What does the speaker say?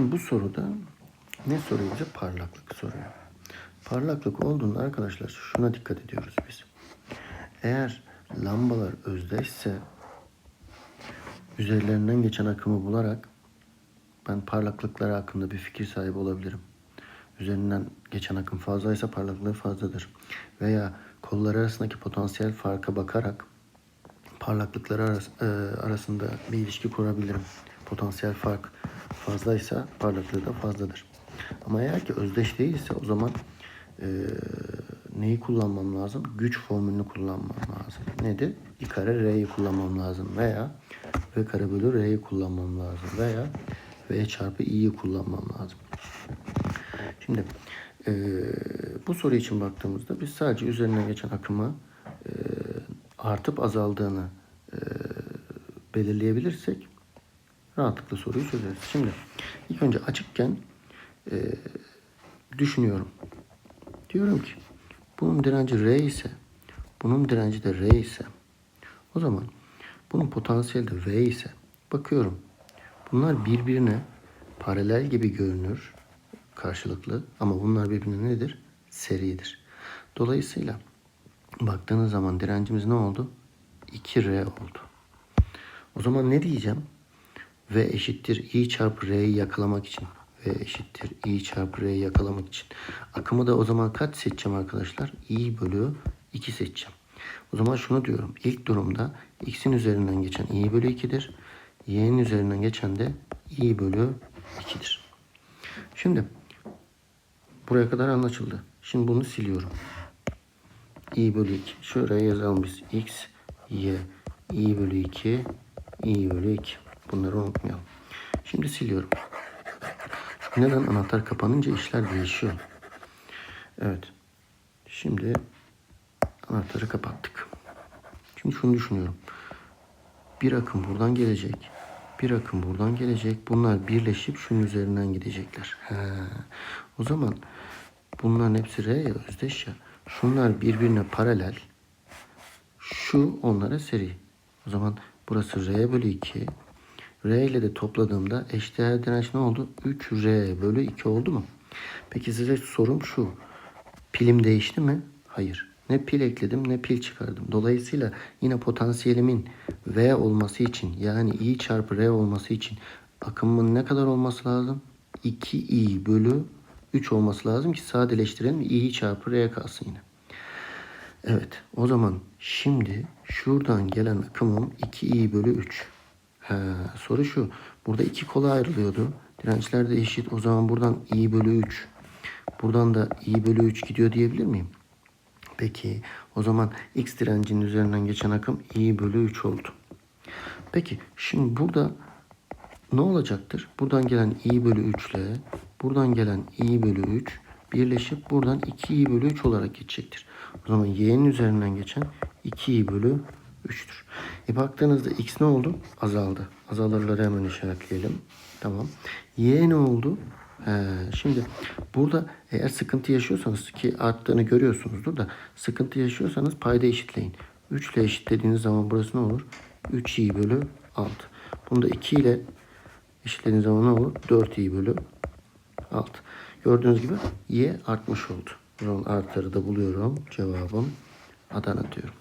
Şimdi bu soruda ne soruyor bize? Parlaklık soruyor. Parlaklık olduğunda arkadaşlar şuna dikkat ediyoruz biz. Eğer lambalar özdeşse üzerlerinden geçen akımı bularak ben parlaklıkları hakkında bir fikir sahibi olabilirim. Üzerinden geçen akım fazlaysa parlaklığı fazladır. Veya kolları arasındaki potansiyel farka bakarak parlaklıkları e, arasında bir ilişki kurabilirim. Potansiyel fark fazlaysa parlaklığı da fazladır. Ama eğer ki özdeş değilse o zaman e, neyi kullanmam lazım? Güç formülünü kullanmam lazım. Nedir? I kare R'yi kullanmam lazım. Veya V kare bölü R'yi kullanmam lazım. Veya V çarpı i'yi kullanmam lazım. Şimdi e, bu soru için baktığımızda biz sadece üzerinden geçen akımı e, artıp azaldığını e, belirleyebilirsek rahatlıkla soruyu çözeriz. Şimdi ilk önce açıkken e, düşünüyorum. Diyorum ki bunun direnci R ise bunun direnci de R ise o zaman bunun potansiyeli de V ise bakıyorum. Bunlar birbirine paralel gibi görünür karşılıklı ama bunlar birbirine nedir? Seridir. Dolayısıyla baktığınız zaman direncimiz ne oldu? 2R oldu. O zaman ne diyeceğim? V eşittir I çarpı R'yi yakalamak için. V eşittir I çarpı R'yi yakalamak için. Akımı da o zaman kaç seçeceğim arkadaşlar? I bölü 2 seçeceğim. O zaman şunu diyorum. İlk durumda x'in üzerinden geçen i bölü 2'dir. y'nin üzerinden geçen de i bölü 2'dir. Şimdi buraya kadar anlaşıldı. Şimdi bunu siliyorum. i bölü 2. Şuraya yazalım biz. x, y, i bölü 2, i bölü 2. Bunları unutmayalım. Şimdi siliyorum. Neden? Anahtar kapanınca işler değişiyor. Evet. Şimdi anahtarı kapattık. Şimdi şunu düşünüyorum. Bir akım buradan gelecek. Bir akım buradan gelecek. Bunlar birleşip şunun üzerinden gidecekler. He. O zaman bunların hepsi R ya özdeş ya. Şunlar birbirine paralel. Şu onlara seri. O zaman burası R bölü 2. R ile de topladığımda eşdeğer direnç ne oldu? 3R bölü 2 oldu mu? Peki size sorum şu. Pilim değişti mi? Hayır. Ne pil ekledim ne pil çıkardım. Dolayısıyla yine potansiyelimin V olması için yani I çarpı R olması için akımın ne kadar olması lazım? 2I bölü 3 olması lazım ki sadeleştirelim. I çarpı R kalsın yine. Evet o zaman şimdi şuradan gelen akımım 2i bölü 3. He, soru şu. Burada iki kola ayrılıyordu. Dirençler de eşit. O zaman buradan i bölü 3. Buradan da i bölü 3 gidiyor diyebilir miyim? Peki o zaman x direncinin üzerinden geçen akım i bölü 3 oldu. Peki şimdi burada ne olacaktır? Buradan gelen i bölü 3 ile buradan gelen i bölü 3 birleşip buradan 2i bölü 3 olarak geçecektir. O zaman y'nin üzerinden geçen 2i bölü 3'tür. E baktığınızda x ne oldu? Azaldı. Azalırları hemen işaretleyelim. Tamam. Y ne oldu? He, şimdi burada eğer sıkıntı yaşıyorsanız ki arttığını görüyorsunuzdur da sıkıntı yaşıyorsanız payda eşitleyin. 3 ile eşitlediğiniz zaman burası ne olur? 3i bölü 6. Bunu da 2 ile eşitlediğiniz zaman ne olur? 4i bölü 6. Gördüğünüz gibi y artmış oldu. O zaman artarı da buluyorum. Cevabım Adana diyorum.